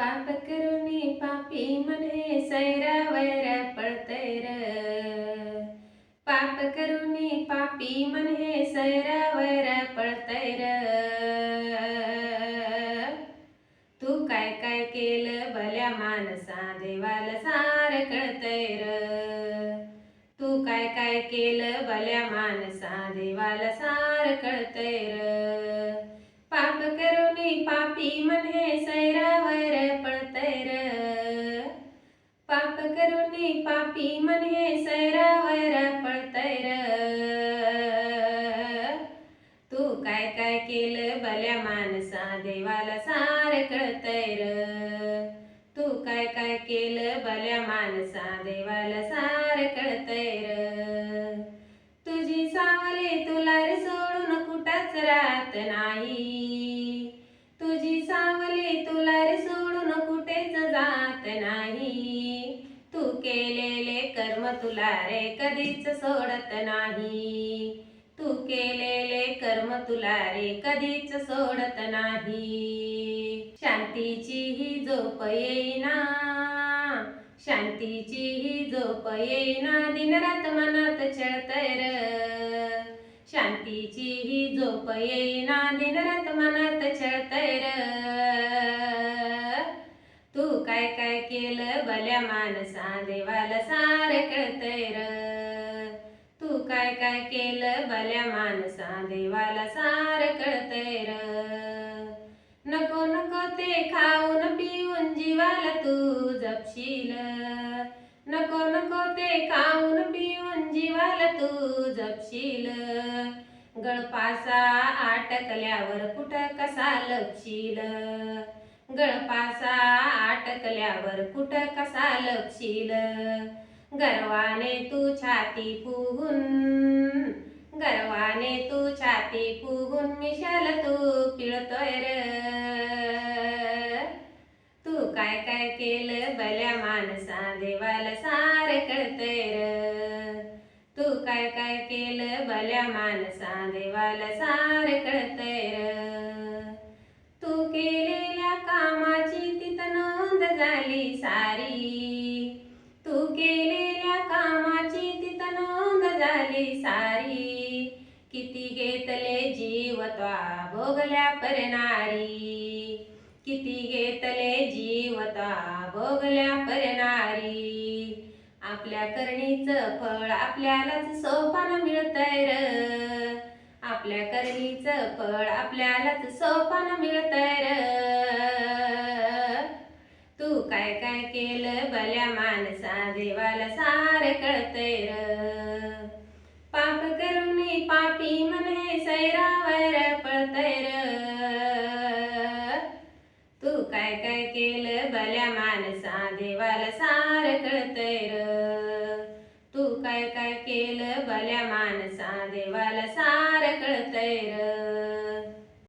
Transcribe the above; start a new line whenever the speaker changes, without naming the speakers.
पाप करुणी पापी म्हणे सैरा वैर पळतय र पाप करुणी पापी म्हणे सैरा वैर पळतय र तू काय काय केलं भल्या माणसा देवाला सार कळतय र तू काय काय केलं भल्या माणसा देवाला सार कळतय पाप करुणी पापी म्हणे सैरा वैरा पळतय तू काय काय केलं भल्या माणसा देवाला सार कळतय तू काय काय केलं भल्या माणसा देवाला सार कळतय तुझी सावले तुला रे सोडून कुठंच राहत ना केलेले कर्म तुला रे कधीच सोडत नाही. तू केलेले कर्म तुला रे कधीच सोडत नाही. शांतीची ही झोप येईना. शांतीची ही झोप येईना. दिनरात मनात छळतय र. शांतीची ही झोप येईना. दिनरात मनात छळतय र. तू काय काय केलं? भल्या माणसा देवाला सार कळतय र तू काय काय केलं? भल्या माणसा देवाला सार कळतय र नको नको ते खाऊन पिऊन जीवाला तू जपशील. नको नको ते खाऊन पिऊन जीवाला तू जपशील. गळपासा आटकल्यावर कुठं कसा लपशील? गळपासा आटकल्यावर कुठं कसा लपशील? गर्वाने तू छाती फुगून गर्वाने तू छाती फुगून मिशाल तू पिळतोय र. तू काय काय केलं भल्या माणसा देवाला सार कळतय र. तू काय काय केलं भल्या माणसा देवाला सार कळतय र. तू केले झाली सारी. तू केलेल्या कामाची तिथं नोंद झाली सारी. किती घेतले जीवत्वा भोगल्या परणारी किती घेतले जीवता भोगल्या परणारी आपल्या करणीचं फळ आपल्यालाच सोपान मिळतंय र. आपल्या करणीचं फळ आपल्यालाच सोपान मिळतंय र. तू काय काय केलं? भल्या माणसा देवाला सार कळतंय र. पाप करून पापी मने सैरावर पळतय र. तू काय काय केलं? भल्या माणसा देवाला सार कळतय र. तू काय काय केलं? भल्या माणसा देवाला सार कळतय र.